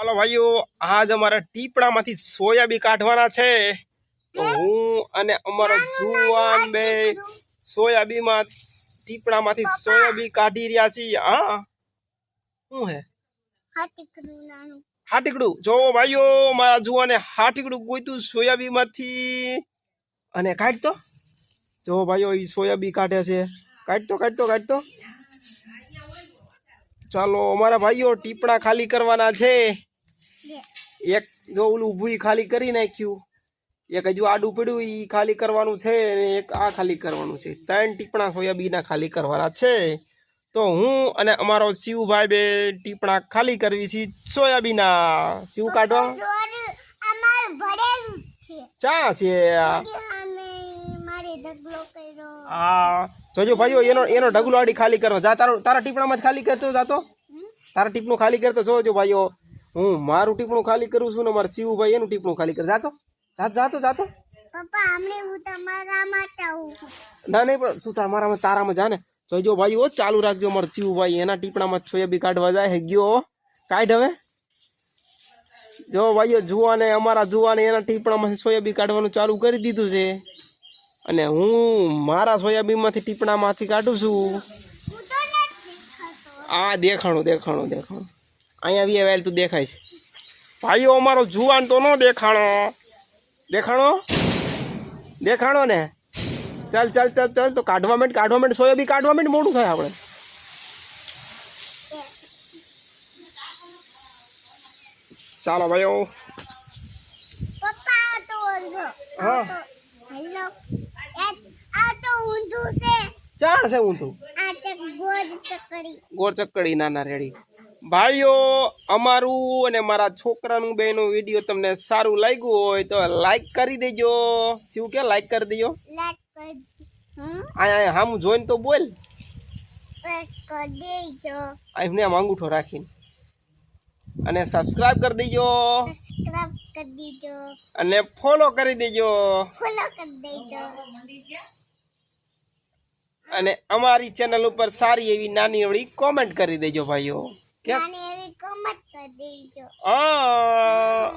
હાલો ભાઈઓ આજ અમારા ટીપડામાંથી સોયાબી કાઢવાના છે. તો હું? અને અમારો જુવાન બે સોયાબીમાં ટીપડામાંથી સોયાબી કાઢી રહ્યા છીએ. હા? શું હે? હાટીકડું જો ભાઈઓ મારા જુવાને હાટીકડું ગોઈતું સોયાબીમાંથી અને કાઢતો? જો ભાઈઓ એ સોયાબી કાઢે છે. કાઢતો કાઢતો કાઢતો. ચાલો અમારા ભાઈઓ ટીપડા ખાલી કરવાના છે. એક જો ઓલું ઊભું ખાલી કરી નાખ્યું એક હજુ આડું પડ્યું એ ખાલી કરવાનું છે અને એક આ ખાલી કરવાનું છે. ત્રણ ટીપણા સોયાબીના ખાલી કરવાના છે. તો હું અને અમારો શિવભાઈ બે ટીપણા ખાલી કરવી છે સોયાબીના શિવ છે. ચા છે આ. જોજો ભાઈઓ એનો એનો ઢગલો આડી ખાલી કરવા. જા તારો તારા ટીપણામાં ખાલી કરતો જાતો? તારા ટીપણું ખાલી કરતો જોજો ભાઈઓ. હું મારું ટીપણું ખાલી કરું છું ને મારા શિવભાઈ એનું ટીપણું ખાલી કરે. જાતો. જાતો જાતો ના નહીં પણ તું તમારામાં તારામાં જા ને. જોઈજો ભાઈ ઓ ચાલુ રાખજો મારો શિવભાઈ. એના ટીપણામાં સોયાબી કાઢવા જાય ગયો કાઢ હવે. જો ભાઈઓ જુવાને અમારા જુવાને એના ટીપણામાંથી સોયાબી કાઢવાનું ચાલુ કરી દીધું છે. અને હું મારા સોયાબીનમાંથી ટીપણામાંથી કાઢું છું. આ દેખાણું દેખાણું દેખાણું. અહીંયા બી વહેલ તું દેખાય છે. ભાઈઓ અમારો જુવાન તો ન દેખાણો. દેખાણો? દેખાણો ને? ચાલ ચાલ ચાલ ચાલ તો કાઢવા માંડ કાઢવા માંડ સોયાબી કાઢવા માંડ મોડું થાય આપણે. ચાલો ભાઈઓ. પપ્પા આ તો ઊંધો. હા. હેલો. આ તો ઊંધું છે. ચા છે હું તું ગોળ ચકડી ગોળ ચક્કડી નાના રેડી. ભાઈઓ અમારું અને મારા છોકરાનું બેનું વીડિયો તમને સારું લાગ્યું હોય તો લાઈક કરી દેજો. શું કે લાઈક કરી દેજો? કરી હમ? જોઈને તો બોલ. એમને આમ અંગૂઠો રાખીને. અને સબસ્ક્રાઇબ કરી દેજો. અને ફોલો કરી દેજો. ફોલો કરી દેજો. અને અમારી ચેનલ ઉપર સારી એવી નાની એવડી કોમેન્ટ કરી દેજો ભાઈઓ. કે મને એવી કમત કરી દેજો. આ